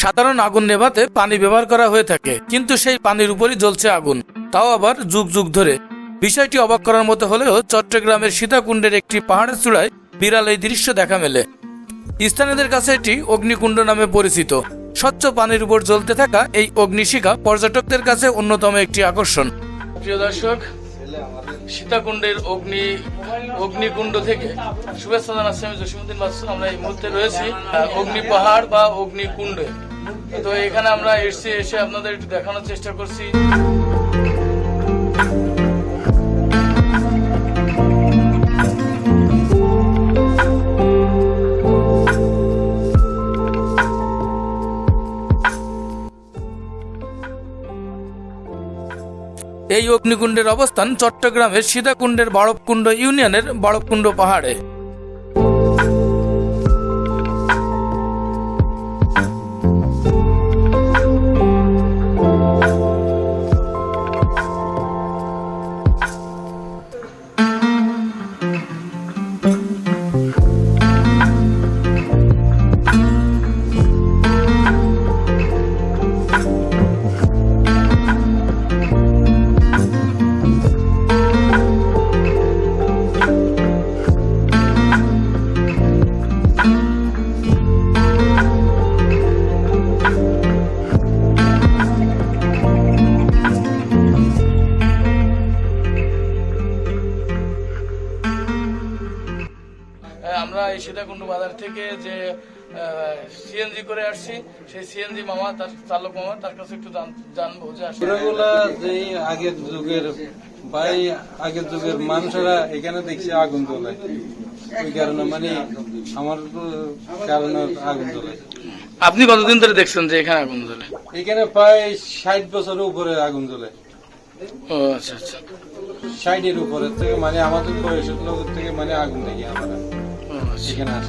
সাধারণ আগুন নেভাতে পানি ব্যবহার করা হয়ে থাকে, কিন্তু সেই পানির উপরই জ্বলছে আগুন। তাও আবার যুগ যুগ ধরে। বিষয়টি অবাক করার মতো হলেও চট্টগ্রামের সীতাকুণ্ডের একটি পাহাড়ের চূড়ায় বিড়াল এই দৃশ্য দেখা মেলে। স্থানীয়দের কাছে এটি অগ্নিকুণ্ড নামে পরিচিত। স্বচ্ছ পানির উপর জ্বলতে থাকা এই অগ্নিশিখা পর্যটকদের কাছে অন্যতম একটি আকর্ষণ। প্রিয় দর্শক সীতাকুণ্ডের অগ্নি, অগ্নিকুণ্ড থেকে শুভেচ্ছা জানাচ্ছি আমি জসীমুদ্দিন মাসুদ আমরা এই মুহূর্তে রয়েছি অগ্নি পাহাড় বা অগ্নিকুণ্ডে। তো এখানে আমরা এসছি, এসে আপনাদের একটু দেখানোর চেষ্টা করছি। এই অগ্নিকুণ্ডের অবস্থান চট্টগ্রামের সীতাকুণ্ডের বাড়বকুণ্ড ইউনিয়নের বাড়বকুণ্ড পাহাড়ে। আমরা এই সীতাকুণ্ড বাজার থেকে যে সিএনজি করে আসছি সেই সিএনজি মামা তার চালক মামা তার কাছে একটু জান- জানব যে যে আগের যুগের ভাই আগের যুগের মানুষেরা এখানে দেখছি আগুন জ্বলে ওই কারণে মানে আমার তো কারণে আগুন জ্বলে আপনি কতদিন ধরে দেখছেন যে এখানে আগুন জ্বলে? এখানে প্রায় ষাট বছরের উপরে আগুন জ্বলে। ও আচ্ছা আচ্ছা। ষাটের উপরে থেকে মানে আমাদের বয়সের লোকের থেকে মানে আগুন দেখি আমরা। 지게나